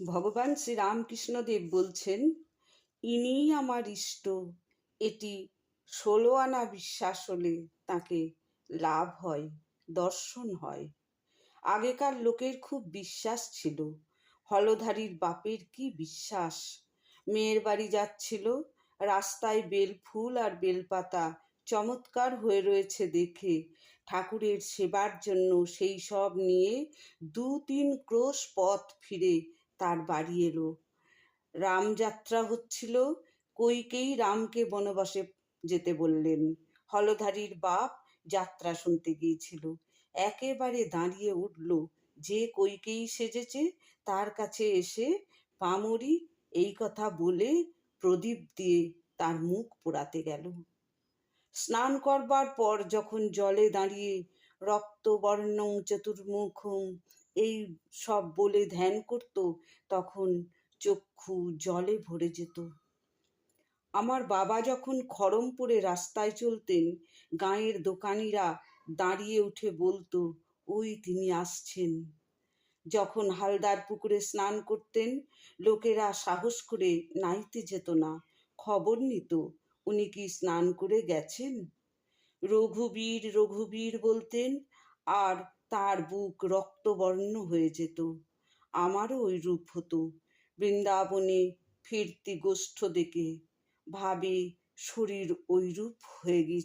ভগবান শ্রী রামকৃষ্ণদেব বলছেন, ইনিই আমার ইষ্ট, এটি ষোলো আনা বিশ্বাস হলে তাকে লাভ হয়, দর্শন হয়। আগেকার লোকের খুব বিশ্বাস ছিল, হলধারীর বাপের কি বিশ্বাস? মেয়ের বাড়ি যাচ্ছিল, রাস্তায় বেল ফুল আর বেলপাতা চমৎকার হয়ে রয়েছে দেখে, ঠাকুরের সেবার জন্য সেই সব নিয়ে দু তিন ক্রোশ পথ ফিরে তার বাড়ি এলো। রামযাত্রা হচ্ছিল কইকেই রামকে বনবাসে যেতে বললেন। হলধারীর বাপ যাত্রা শুনতে গিয়েছিল। একেবারে দাঁড়িয়ে উঠল যে কইকেই সেজেছে, তার কাছে এসে পামরি এই কথা বলে প্রদীপ দিয়ে তার মুখ পোড়াতে গেল। স্নান করবার পর যখন জলে দাঁড়িয়ে রক্তবর্ণ, চতুর্মুখম এই সব বলে ধ্যান করত, তখন চক্ষু জলে ভরে যেত। আমার বাবা যখন খড়মপুরে রাস্তায় চলতেন, গাঁয়ের দোকানিরা দাঁড়িয়ে উঠে বলতো, ওই তিনি আসছেন। যখন হালদার পুকুরে স্নান করতেন, লোকেরা সাহস করে নাইতে যেত না, খবর নিত, উনি কি স্নান করে গেছেন? রঘুবীর রঘুবীর, বলতেন আর তার বুক রক্তবর্ণ হয়ে যেত। আমারও ওই রূপ হতো, বৃন্দাবনে ফিরতি গোষ্ঠ দেখে। ভাবে, শরীর ওইরূপ হয়ে গিয়ে